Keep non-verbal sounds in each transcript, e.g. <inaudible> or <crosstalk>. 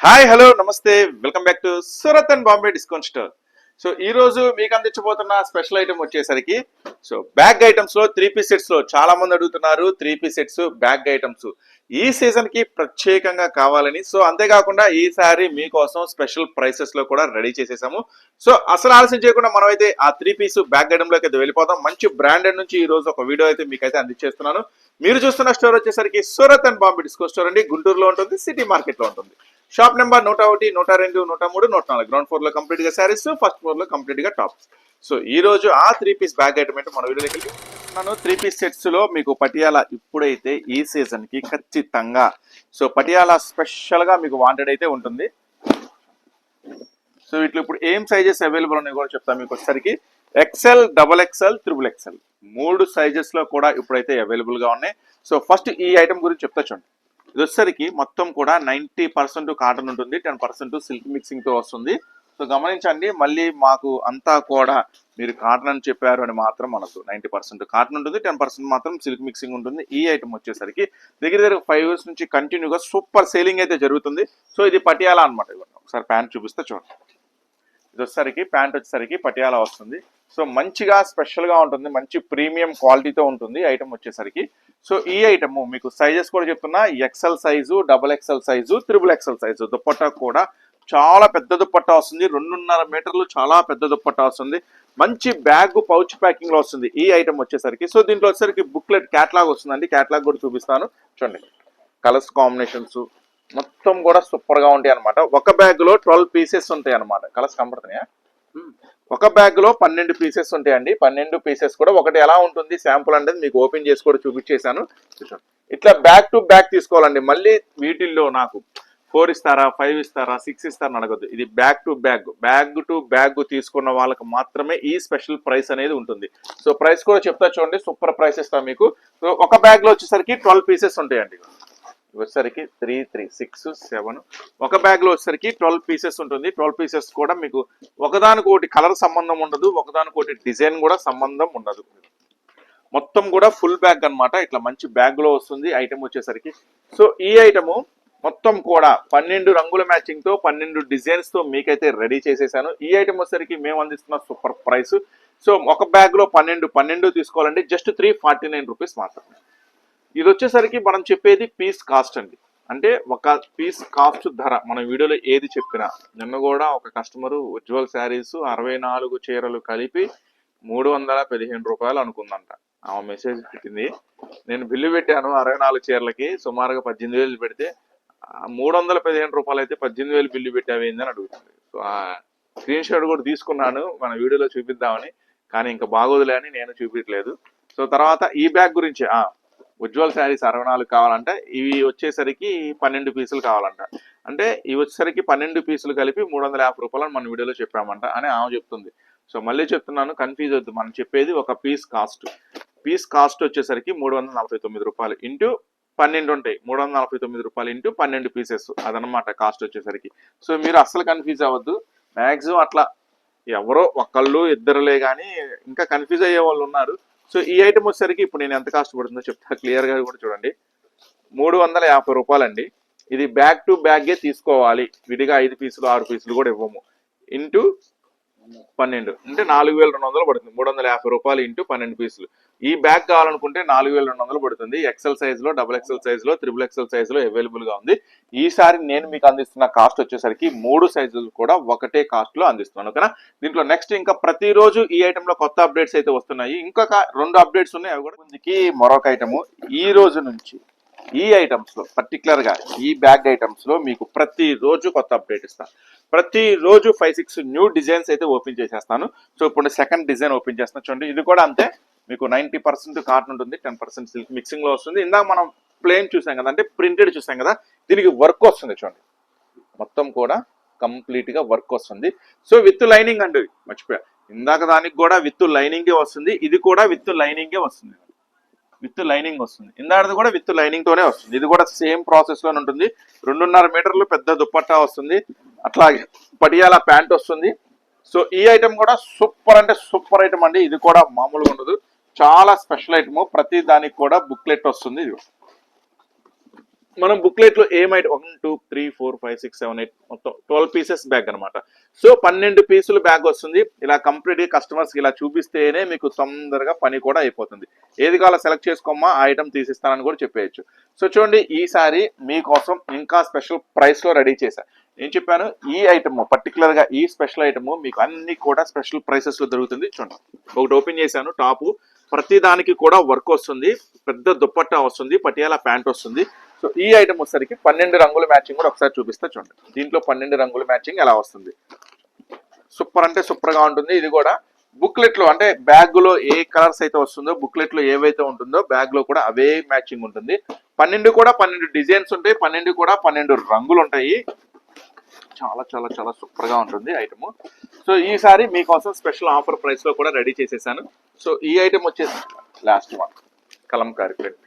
Hi hello నమస్తే. Welcome back to Surat and Bombay discount store so ఈ రోజు మీకు అందించబోతున్న స్పెషల్ ఐటమ్ వచ్చేసరికి సో బ్యాగ్ ఐటమ్స్లో త్రీ పీస్ సెట్స్లో చాలా మంది అడుగుతున్నారు three piece sets bag items ఈ సీజన్కి ప్రత్యేకంగా కావాలని సో అంతేకాకుండా ఈసారి మీకోసం స్పెషల్ ప్రైసెస్లో కూడా రెడీ చేసేసాము. సో అసలు ఆలస్యం చేయకుండా మనమైతే ఆ త్రీ పీస్ బ్యాగ్ ఐటమ్లోకి అయితే వెళ్ళిపోతాం మంచి బ్రాండెడ్ నుంచి ఈ రోజు ఒక వీడియో అయితే మీకైతే అందించేస్తున్నాను. మీరు చూస్తున్న స్టోర్ వచ్చేసరికి Surat and Bombay discount store అండి. గుంటూరులో ఉంటుంది సిటీ మార్కెట్లో ఉంటుంది. షాప్ నెంబర్ నూట ఒకటి నూట రెండు నూట మూడు నూట నాలుగు గ్రౌండ్ ఫ్లోర్లో కంప్లీట్గా శారీస్ ఫస్ట్ ఫ్లోర్లో కంప్లీట్గా టాప్స్ సో ఈ రోజు ఆ త్రీ పీస్ బ్యాగ్ ఐటమ్ అయితే మన వీడియోకి వెళ్ళి త్రీ పీస్ సెట్స్లో మీకు పటియాలా ఇప్పుడైతే ఈ సీజన్కి ఖచ్చితంగా. సో పటియాలా స్పెషల్గా మీకు వాంటెడ్ అయితే ఉంటుంది. సో వీటిలో ఇప్పుడు ఏం సైజెస్ అవైలబుల్ ఉన్నాయి కూడా చెప్తాను మీకు వచ్చేసరికి XL double XL triple XL మూడు సైజెస్లో కూడా ఇప్పుడైతే అవైలబుల్గా ఉన్నాయి. సో ఫస్ట్ ఈ ఐటమ్ గురించి చెప్తా చూడండి. ఇది వచ్చేసరికి మొత్తం కూడా నైంటీ పర్సెంట్ కాటన్ ఉంటుంది టెన్ పర్సెంట్ సిల్క్ మిక్సింగ్తో వస్తుంది. సో గమనించండి మళ్ళీ మాకు అంతా కూడా మీరు కాటన్ అని చెప్పారు అని మాత్రం మనకు నైంటీ పర్సెంట్ కాటన్ ఉంటుంది టెన్ పర్సెంట్ మాత్రం సిల్క్ మిక్సింగ్ ఉంటుంది ఈ ఐటమ్ వచ్చేసరికి. దగ్గర దగ్గర ఫైవ్ ఇయర్స్ నుంచి కంటిన్యూగా సూపర్ సేలింగ్ అయితే జరుగుతుంది. సో ఇది పటియాలా అనమాట ఇవ్వండి. ఒకసారి ప్యాంట్ చూపిస్తే చూడండి. ఇది వచ్చేసరికి ప్యాంట్ వచ్చేసరికి పటియాలా వస్తుంది. సో మంచిగా స్పెషల్గా ఉంటుంది మంచి ప్రీమియం క్వాలిటీతో ఉంటుంది ఐటమ్ వచ్చేసరికి. సో ఈ ఐటమ్ మీకు సైజెస్ కూడా చెప్తున్నా XL size double XL size triple XL size. Dupatta కూడా చాలా పెద్ద దుప్పట్టా వస్తుంది. రెండున్నర మీటర్లు చాలా పెద్ద దుప్పట్టా వస్తుంది. మంచి బ్యాగ్ పౌచ్ ప్యాకింగ్లో వస్తుంది ఈ ఐటమ్ వచ్చేసరికి. సో దీంట్లో వచ్చేసరికి బుక్లెట్ క్యాట్లాగ్ వస్తుందండి. క్యాట్లాగ్ కూడా చూపిస్తాను. చూడండి. కలర్స్ కాంబినేషన్స్ మొత్తం కూడా సూపర్గా ఉంటాయి అనమాట ఒక బ్యాగ్లో ట్వెల్వ్ పీసెస్ ఉంటాయి అనమాట కలర్స్ కనపడుతున్నాయా ఒక బ్యాగ్లో పన్నెండు పీసెస్ ఉంటాయండి. పన్నెండు పీసెస్ కూడా ఒకటి ఎలా ఉంటుంది శాంపుల్ అనేది మీకు ఓపెన్ చేసి కూడా చూపించేశాను. ఇట్లా బ్యాగ్ టు బ్యాగ్ తీసుకోవాలండి. మళ్ళీ వీటిల్లో నాకు ఫోర్ ఇస్తారా ఫైవ్ ఇస్తారా సిక్స్ ఇస్తారా అడగద్దు. ఇది bag to bag. Bag to bag తీసుకున్న వాళ్ళకి మాత్రమే ఈ స్పెషల్ ప్రైస్ అనేది ఉంటుంది. సో ప్రైస్ కూడా చెప్తా చూడండి. సూపర్ ప్రైస్ ఇస్తాం మీకు. సో ఒక బ్యాగ్లో వచ్చేసరికి ట్వెల్వ్ పీసెస్ ఉంటాయండి. వచ్చేసరికి త్రీ త్రీ సిక్స్ సెవెన్ ఒక బ్యాగ్లో వచ్చేసరికి ట్వెల్వ్ పీసెస్ ఉంటుంది. ట్వెల్వ్ పీసెస్ కూడా మీకు ఒకదానికొకటి కలర్ సంబంధం ఉండదు. ఒకదానికోటి డిజైన్ కూడా సంబంధం ఉండదు. మొత్తం కూడా ఫుల్ బ్యాగ్ అన్నమాట. ఇట్లా మంచి బ్యాగ్లో వస్తుంది. ఐటెం వచ్చేసరికి. సో ఈ ఐటము మొత్తం కూడా పన్నెండు రంగుల మ్యాచింగ్తో పన్నెండు డిజైన్స్తో మీకైతే రెడీ చేసేసాను. ఈ ఐటెం వచ్చేసరికి మేము అందిస్తున్న సూపర్ ప్రైస్ సో ఒక బ్యాగ్లో పన్నెండు పన్నెండు తీసుకోవాలండి just three forty nine rupees మాత్రమే. ఇది వచ్చేసరికి మనం చెప్పేది పీస్ కాస్ట్ అండి. అంటే ఒక పీస్ కాస్ట్ ధర మన వీడియోలో ఏది చెప్పినా. నిన్న కూడా ఒక కస్టమర్ ఉజ్వల్ శారీస్ అరవై నాలుగు చీరలు కలిపి మూడు వందల పదిహేను రూపాయలు అనుకుందంట. ఆమె మెసేజ్ పెట్టింది. నేను బిల్లు పెట్టాను అరవై నాలుగు చీరలకి సుమారుగా పద్దెనిమిది వేలు పెడితే మూడు వందల పదిహేను రూపాయలు అయితే పద్దెనిమిది వేలు బిల్లు పెట్టావేంది అని అడుగుతుంది. సో ఆ స్క్రీన్ షాట్ కూడా తీసుకున్నాను మన వీడియోలో చూపిద్దామని. కానీ ఇంకా బాగోదులే అని నేను చూపించలేదు సో తర్వాత ఈ బ్యాగ్ గురించి ఉజ్వల్ శారీస్ అరవై నాలుగు కావాలంటే ఇవి వచ్చేసరికి పన్నెండు పీసులు కావాలంట. అంటే ఇవి వచ్చేసరికి పన్నెండు పీసులు కలిపి మూడు వందల యాభై రూపాయలు మన వీడియోలో చెప్పామంట అని ఆమె చెప్తుంది. సో మళ్ళీ చెప్తున్నాను కన్ఫ్యూజ్ అవుతుంది మనం చెప్పేది ఒక పీస్ కాస్ట్ పీస్ కాస్ట్ వచ్చేసరికి మూడు వందల నలభై తొమ్మిది రూపాయలు ఇంటూ పన్నెండు ఉంటాయి. మూడు వందల నలభై తొమ్మిది రూపాయలు ఇంటూ పన్నెండు పీసెస్ అదనమాట కాస్ట్ వచ్చేసరికి. సో మీరు అస్సలు కన్ఫ్యూజ్ అవ్వద్దు. మ్యాక్సిమం అట్లా ఎవరో ఒకళ్ళు ఇద్దరులే కానీ ఇంకా కన్ఫ్యూజ్ అయ్యే వాళ్ళు ఉన్నారు. సో ఈ ఐటమ్ వచ్చేసరికి ఇప్పుడు నేను ఎంత కాస్ట్ పడుతుందో చెప్తా. క్లియర్గా కూడా చూడండి. మూడు వందల యాభై రూపాయలండి. ఇది బ్యాగ్ టు బ్యాగే తీసుకోవాలి. విడిగా ఐదు పీసులు ఆరు పీసులు కూడా ఇవ్వము. ఇంటూ పన్నెండు. అంటే నాలుగు వేల రెండు వందలు పడుతుంది. మూడు వందల యాభై రూపాయలు ఇంటూ పన్నెండు పీసులు. ఈ బ్యాగ్ కావాలనుకుంటే నాలుగు వేల రెండు వందలు పడుతుంది. ఎక్సెల్ సైజ్లో డబుల్ ఎక్సెల్ సైజ్లో త్రిబుల్ ఎక్సెల్ సైజ్లో అవైలబుల్గా ఉంది. ఈసారి నేను మీకు అందిస్తున్న కాస్ట్ వచ్చేసరికి మూడు సైజులు కూడా ఒకటే కాస్ట్లో అందిస్తున్నాను. ఓకేనా? దీంట్లో నెక్స్ట్ ఇంకా ప్రతిరోజు ఈ ఐటమ్లో కొత్త అప్డేట్స్ అయితే వస్తున్నాయి. ఇంకొక రెండు అప్డేట్స్ ఉన్నాయి. అవి కూడా ముందుకి మరొక ఐటమ్ ఈ రోజు నుంచి ఈ ఐటమ్స్లో పర్టికులర్గా ఈ బ్యాగ్ ఐటమ్స్లో మీకు ప్రతిరోజు కొత్త అప్డేట్ ఇస్తాను ప్రతిరోజు ఫైవ్ సిక్స్ న్యూ డిజైన్స్ అయితే ఓపెన్ చేసేస్తాను. సో ఇప్పుడు సెకండ్ డిజైన్ ఓపెన్ చేస్తాను చూడండి ఇది కూడా అంతే. మీకు నైంటీ పర్సెంట్ కాటన్ ఉంటుంది టెన్ పర్సెంట్ సిల్క్ మిక్సింగ్లో వస్తుంది. ఇందాక మనం ప్లేన్ చూసాం కదా అంటే ప్రింటెడ్ చూసాం కదా దీనికి వర్క్ వస్తుంది చూడండి. మొత్తం కూడా కంప్లీట్గా వర్క్ వస్తుంది. సో విత్ లైనింగ్ అండి మర్చిపోయా. ఇందాక దానికి కూడా విత్ లైనింగే వస్తుంది ఇది కూడా విత్ లైనింగే వస్తుంది. విత్ లైనింగ్ వస్తుంది. ఇందాకది కూడా విత్ లైనింగ్ తోనే వస్తుంది. ఇది కూడా సేమ్ ప్రాసెస్లోనే ఉంటుంది. రెండున్నర మీటర్లు పెద్ద దుప్పట్టా వస్తుంది. అట్లాగే పటియాల ప్యాంట్ వస్తుంది. సో ఈ ఐటమ్ కూడా సూపర్ అంటే సూపర్ ఐటమ్ అండి. ఇది కూడా మామూలుగా ఉండదు. చాలా స్పెషల్ ఐటమ్ ప్రతి దానికి కూడా బుక్లెట్ వస్తుంది ఇది. మనం బుక్లెట్లో ఏమైతే one two three four five six seven eight మొత్తం ట్వెల్వ్ పీసెస్ బ్యాగ్ అన్నమాట. సో పన్నెండు పీసులు బ్యాగ్ వస్తుంది. ఇలా కంప్లీట్ కస్టమర్స్ ఇలా చూపిస్తేనే మీకు తొందరగా పని కూడా అయిపోతుంది. ఏది కావాలో సెలెక్ట్ చేసుకోమా ఆ ఐటమ్ తీసిస్తానని కూడా చెప్పేయచ్చు. సో చూడండి ఈసారి మీకోసం ఇంకా స్పెషల్ ప్రైస్లో రెడీ చేశా. నేను చెప్పాను ఈ ఐటమ్ పర్టికులర్గా ఈ స్పెషల్ ఐటమ్ మీకు అన్ని కూడా స్పెషల్ ప్రైసెస్లో దొరుకుతుంది. చూడండి. ఒకటి ఓపెన్ చేశాను టాపు ప్రతి దానికి కూడా వర్క్ వస్తుంది. పెద్ద దుప్పట్టా వస్తుంది పటియాలా ప్యాంట్ వస్తుంది. సో ఈ ఐటమ్ వచ్చేసరికి పన్నెండు రంగుల మ్యాచింగ్ కూడా ఒకసారి చూపిస్తా చూడండి. దీంట్లో పన్నెండు రంగుల మ్యాచింగ్ ఎలా వస్తుంది? సూపర్ అంటే సూపర్గా ఉంటుంది. ఇది కూడా బుక్లెట్లో అంటే బ్యాగ్లో ఏ కలర్స్ అయితే వస్తుందో బుక్లెట్లో ఏవైతే ఉంటుందో బ్యాగ్లో కూడా అవే మ్యాచింగ్ ఉంటుంది. పన్నెండు కూడా పన్నెండు డిజైన్స్ ఉంటాయి. పన్నెండు కూడా పన్నెండు రంగులు ఉంటాయి. చాలా చాలా చాలా సూపర్గా ఉంటుంది ఐటమ్ సో ఈసారి మీకోసం స్పెషల్ ఆఫర్ ప్రైస్లో కూడా రెడీ చేసేసాను. సో ఈ ఐటమ్ వచ్చేసి last one Kalamkari print.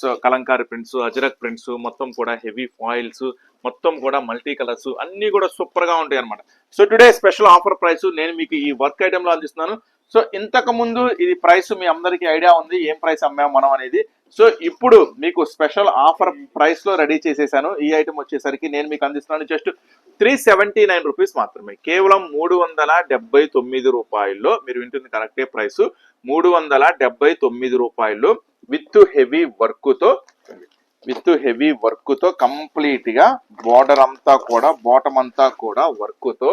So Kalamkari prints Ajrakh prints మొత్తం కూడా హెవీ ఫాయిల్స్ మొత్తం కూడా మల్టీ కలర్స్ అన్ని కూడా సూపర్గా ఉంటాయి అనమాట so today special offer price నేను మీకు ఈ వర్క్ ఐటమ్లో అందిస్తున్నాను. సో ఇంతకు ముందు ఇది ప్రైస్ మీ అందరికీ ఐడియా ఉంది ఏం ప్రైస్ అమ్మాము మనం అనేది. సో ఇప్పుడు మీకు స్పెషల్ ఆఫర్ ప్రైస్లో రెడీ చేసేసాను. ఈ ఐటమ్ వచ్చేసరికి నేను మీకు అందిస్తున్నాను. Just three seventy nine rupees మాత్రమే. కేవలం మూడు వందల డెబ్బై తొమ్మిది రూపాయల్లో మీరు వింటుంది కరెక్టే ప్రైస్. మూడు వందల డెబ్బై తొమ్మిది రూపాయలు విత్ హెవీ వర్క్తో విత్ హెవీ వర్క్తో కంప్లీట్గా బార్డర్ అంతా కూడా బాటమ్ అంతా కూడా వర్క్తో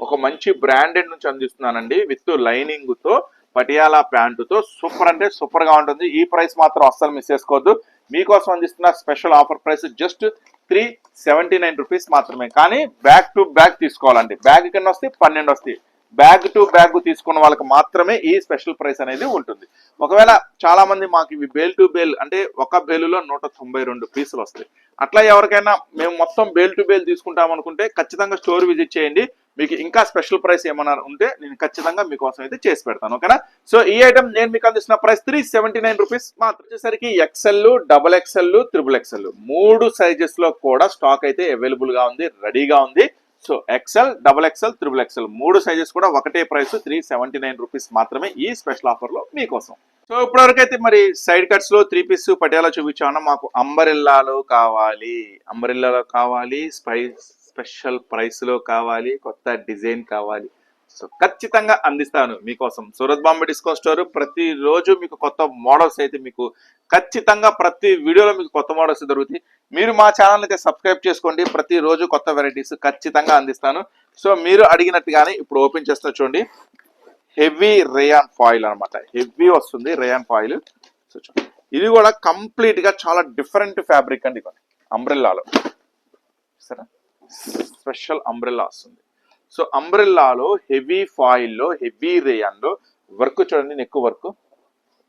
ఒక మంచి బ్రాండెడ్ నుంచి అందిస్తున్నానండి. విత్ లైనింగ్తో పటియాలా ప్యాంటుతో సూపర్ అంటే సూపర్గా ఉంటుంది. ఈ ప్రైస్ మాత్రం అస్సలు మిస్ చేసుకోవద్దు. మీకోసం అందిస్తున్న special offer price just three seventy nine rupees మాత్రమే. కానీ బ్యాగ్ టు బ్యాగ్ తీసుకోవాలండి. బ్యాగ్ కింద వస్తే పన్నెండు వస్తాయి. బ్యాగ్ టు బ్యాగ్ తీసుకున్న వాళ్ళకి మాత్రమే ఈ స్పెషల్ ప్రైస్ అనేది ఉంటుంది. ఒకవేళ చాలా మంది మాకు ఇవి బేల్ టు బేల్ అంటే ఒక బేలులో నూట తొంభై రెండు పీసులు వస్తాయి. అట్లా ఎవరికైనా మేము మొత్తం బేల్ టు బేల్ తీసుకుంటాం అనుకుంటే ఖచ్చితంగా స్టోర్ విజిట్ చేయండి. మీకు ఇంకా స్పెషల్ ప్రైస్ ఏమన్నా ఉంటే నేను ఖచ్చితంగా మీకోసం అయితే చేసి పెడతాను. ఓకేనా? సో ఈ ఐటమ్ నేను మీకు అందిస్తున్న price three seventy nine rupees మాత్రం వచ్చేసరికి XL double XL triple XL మూడు సైజెస్లో కూడా స్టాక్ అయితే అవైలబుల్గా ఉంది రెడీగా ఉంది. So XL double XL triple XL మూడు సైజెస్ కూడా ఒకటే price three seventy nine rupees మాత్రమే ఈ స్పెషల్ ఆఫర్లో మీకోసం. సో ఇప్పటివరకైతే అయితే మరి సైడ్ కట్స్లో త్రీ పీస్ పటియాలా చూపించాను మాకు అంబరిల్లాలో కావాలి. అంబరిల్లాలో కావాలి స్పైస్ స్పెషల్ ప్రైస్లో కావాలి కొత్త డిజైన్ కావాలి. సో ఖచ్చితంగా అందిస్తాను మీకోసం. సూరత్ బాంబే డిస్కౌంట్ స్టోర్ ప్రతిరోజు మీకు కొత్త మోడల్స్ అయితే మీకు ఖచ్చితంగా ప్రతి వీడియోలో మీకు కొత్త మోడల్స్ దొరుకుతాయి. మీరు మా ఛానల్ అయితే సబ్స్క్రైబ్ చేసుకోండి. ప్రతి రోజు కొత్త వెరైటీస్ ఖచ్చితంగా అందిస్తాను. సో మీరు అడిగినట్టుగానే ఇప్పుడు ఓపెన్ చేస్తున్న చూడండి. హెవీ రేయాన్ ఫాయిల్ అనమాట హెవీ వస్తుంది రేయాన్ ఫాయిల్. సో ఇది కూడా కంప్లీట్గా చాలా డిఫరెంట్ ఫ్యాబ్రిక్ అండి అంబ్రెల్లాలో. సరే స్పెషల్ అంబ్రెల్లా వస్తుంది. సో అంబ్రెల్లాలో హెవీ ఫాయిల్లో హెవీ రేయాన్లో వర్క్ చూడండి నెక్ వర్క్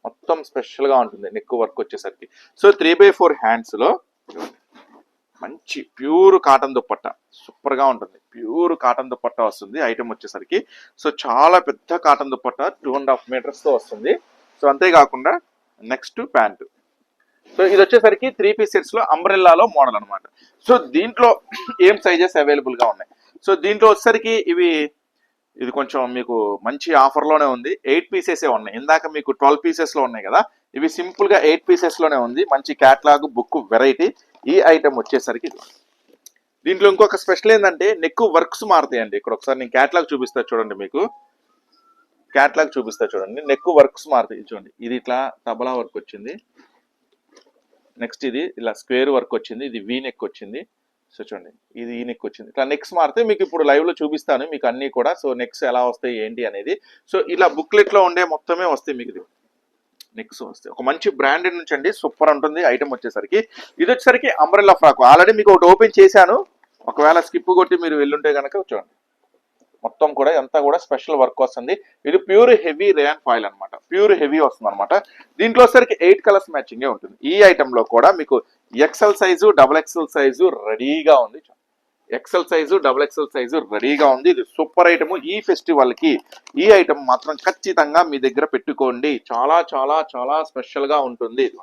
మొత్తం స్పెషల్గా ఉంటుంది నెక్ వర్క్ వచ్చేసరికి. సో త్రీ బై ఫోర్ హ్యాండ్స్లో మంచి ప్యూర్ కాటన్ దుప్పట్ట సూపర్గా ఉంటుంది. ప్యూర్ కాటన్ దుప్పట్ట వస్తుంది ఐటమ్ వచ్చేసరికి. సో చాలా పెద్ద cotton dupatta two and half మీటర్స్తో వస్తుంది. సో అంతేకాకుండా నెక్స్ట్ ప్యాంటు. సో ఇది వచ్చేసరికి త్రీ పీస్ అంబ్రెల్లాలో మోడల్ అన్నమాట. సో దీంట్లో <clears throat> ఏం సైజెస్ అవైలబుల్గా ఉన్నాయి? సో దీంట్లో వచ్చేసరికి ఇవి ఇది కొంచెం మీకు మంచి ఆఫర్లోనే ఉంది. ఎయిట్ పీసెస్ ఉన్నాయి. ఇందాక మీకు ట్వెల్వ్ పీసెస్లో ఉన్నాయి కదా? ఇవి సింపుల్గా ఎయిట్ పీసెస్లోనే ఉంది. మంచి క్యాట్లాగ్ బుక్ వెరైటీ. ఈ ఐటెం వచ్చేసరికి ఇది. దీంట్లో ఇంకొక స్పెషల్ ఏంటంటే నెక్ వర్క్స్ మారుతాయండి. ఇక్కడ ఒకసారి నేను క్యాట్లాగ్ చూపిస్తా చూడండి మీకు. క్యాట్లాగ్ చూపిస్తా చూడండి. నెక్ వర్క్స్ మారుతాయి. చూడండి. ఇది ఇట్లా తబలా వర్క్ వచ్చింది. నెక్స్ట్ ఇది ఇలా స్క్వేర్ వర్క్ వచ్చింది. ఇది వీ నెక్ వచ్చింది. సో చూడండి ఇది ఈ నెక్ వచ్చింది. ఇట్లా నెక్స్ మారితే మీకు ఇప్పుడు లైవ్లో చూపిస్తాను మీకు అన్ని కూడా. సో నెక్స్ ఎలా వస్తాయి ఏంటి అనేది. సో ఇలా బుక్లెట్లో ఉండే మొత్తమే వస్తాయి మీకు ఇది. నెక్స్ వస్తాయి. ఒక మంచి బ్రాండెడ్ నుంచి అండి సూపర్ ఉంటుంది. ఐటమ్ వచ్చేసరికి. ఇది వచ్చేసరికి అంబ్రెల్లా ఫ్రాక్ ఆల్రెడీ మీకు ఒకటి ఓపెన్ చేశాను. ఒకవేళ స్కిప్ కొట్టి మీరు వెళ్ళుంటే కనుక చూడండి. మొత్తం కూడా అంతా కూడా స్పెషల్ వర్క్ వస్తుంది. ఇది ప్యూర్ హెవీ రేన్ ఫాయిల్ అనమాట ప్యూర్ హెవీ వస్తుంది అనమాట దీంట్లో సరికి ఎయిట్ కలర్స్ మ్యాచింగే ఉంటుంది. ఈ ఐటమ్లో కూడా మీకు XL size double XL size రెడీగా ఉంది. XL size double XL size రెడీగా ఉంది. ఇది సూపర్ ఐటమ్. ఈ ఫెస్టివల్కి ఈ ఐటమ్ మాత్రం ఖచ్చితంగా మీ దగ్గర పెట్టుకోండి. చాలా చాలా చాలా స్పెషల్గా ఉంటుంది ఇది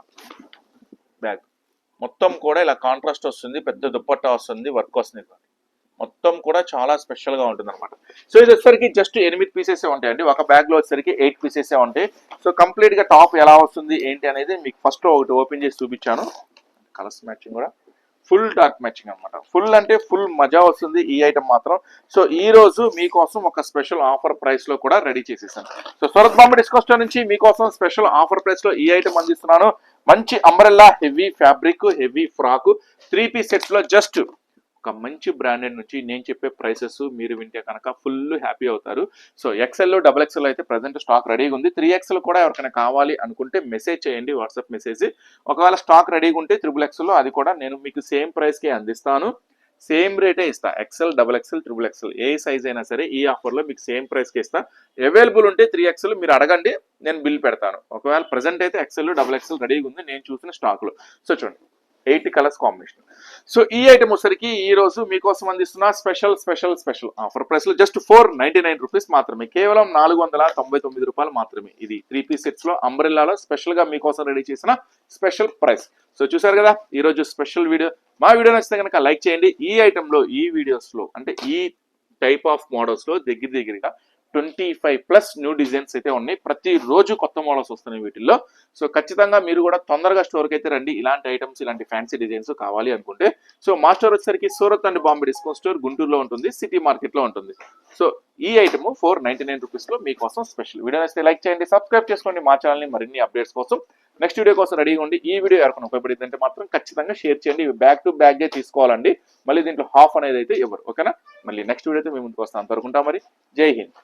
బ్యాగ్. మొత్తం కూడా ఇలా కాంట్రాస్ట్ వస్తుంది పెద్ద దుప్పట్టా వస్తుంది వర్క్ వస్తుంది మొత్తం కూడా చాలా స్పెషల్గా ఉంటుంది అనమాట సో ఇది వచ్చేసరికి జస్ట్ ఎనిమిది పీసెస్ ఉంటాయండి. ఒక బ్యాగ్లో వచ్చేసరికి ఎయిట్ పీసెస్ ఉంటాయి. సో కంప్లీట్గా టాప్ ఎలా వస్తుంది ఏంటి అనేది మీకు ఫస్ట్ ఒకటి ఓపెన్ చేసి చూపించాను. కలర్స్ మ్యాచింగ్ కూడా ఫుల్ డార్క్ మ్యాచింగ్ అన్నమాట. ఫుల్ అంటే ఫుల్ మజా వస్తుంది ఈ ఐటమ్ మాత్రం. సో ఈ రోజు మీకోసం ఒక స్పెషల్ ఆఫర్ ప్రైస్లో కూడా రెడీ చేసేసాను. So Surat Bombay discount store నుంచి మీకోసం స్పెషల్ ఆఫర్ ప్రైస్లో ఈ ఐటమ్ అందిస్తున్నాను. మంచి umbrella heavy fabric heavy frock three piece సెట్స్లో just ఒక మంచి బ్రాండెడ్ నుంచి నేను చెప్పే ప్రైసెస్ మీరు వింటే కనుక ఫుల్ హ్యాపీ అవుతారు. సో ఎక్సెల్లో డబల్ ఎక్సెల్ అయితే ప్రజెంట్ స్టాక్ రెడీగా ఉంది. త్రీ ఎక్సెల్ కూడా ఎవరికైనా కావాలి అనుకుంటే మెసేజ్ చేయండి వాట్సాప్ మెసేజ్ ఒకవేళ స్టాక్ రెడీగా ఉంటే త్రిబుల్ ఎక్సెల్ అది కూడా నేను మీకు సేమ్ ప్రైస్కే అందిస్తాను. సేమ్ రేటే ఇస్తా. XL double XL triple XL ఏ సైజ్ అయినా సరే ఈ ఆఫర్లో మీకు సేమ్ ప్రైస్కి ఇస్తా. అవైలబుల్ ఉంటే త్రీ ఎక్సెల్ మీరు అడగండి నేను బిల్ పెడతాను. ఒకవేళ ప్రజెంట్ అయితే ఎక్సెల్ డబుల్ ఎక్సెల్ రెడీగా ఉంది నేను చూసిన స్టాక్లో సో చూడండి. Eight colours combination. సో ఈ ఐటమ్ వచ్చరికి ఈ రోజు మీకోసం అందిస్తున్న స్పెషల్ స్పెషల్ స్పెషల్ ఆఫర్ ప్రైస్లో just four ninety nine rupees మాత్రమే. కేవలం నాలుగు వందల తొంభై తొమ్మిది రూపాయలు మాత్రమే. ఇది త్రీ పీస్ సెట్స్లో అంబ్రెల్లాలో స్పెషల్గా మీకోసం రెడీ చేసిన స్పెషల్ ప్రైస్. సో చూసారు కదా ఈ రోజు స్పెషల్ వీడియో. మా వీడియో నచ్చితే కనుక లైక్ చేయండి. ఈ ఐటమ్లో ఈ వీడియోస్లో అంటే ఈ టైప్ ఆఫ్ మోడల్స్లో దగ్గర దగ్గరగా twenty five plus new designs అయితే ఉన్నాయి. ప్రతి రోజు కొత్త మోడల్స్ వస్తున్నాయి వీటిల్లో. సో ఖచ్చితంగా మీరు కూడా తొందరగా స్టోర్కి అయితే రండి. ఇలాంటి ఐటమ్స్ ఇలాంటి ఫ్యాన్సీ డిజైన్స్ కావాలి అనుకుంటే. సో మా స్టోర్ వచ్చేసరికి Surat and Bombay discount store గుంటూరులో ఉంటుంది సిటీ మార్కెట్లో ఉంటుంది. సో ఈ ఐటమ్ ఫోర్ నైన్టీ నైన్ రూపీస్లో మీకోసం స్పెషల్. వీడియో నచ్చితే లైక్ చేయండి సబ్స్క్రైబ్ చేసుకోండి మా ఛానల్ని. మరిన్ని అప్డేట్స్ కోసం నెక్స్ట్ వీడియో కోసం రెడీగా ఉండి ఈ వీడియో ఎవరికైనా ఉపయోగపడింది అంటే మాత్రం ఖచ్చితంగా షేర్ చేయండి. బ్యాక్ టు బ్యాక్ తీసుకోవాలండి. మళ్ళీ దీంట్లో హాఫ్ అనేది అయితే ఇవ్వరు. ఓకేనా? మళ్ళీ నెక్స్ట్ వీడియో అయితే మేము ముందుకు వస్తాం అనుకుంటాం మరి. జై హింద్.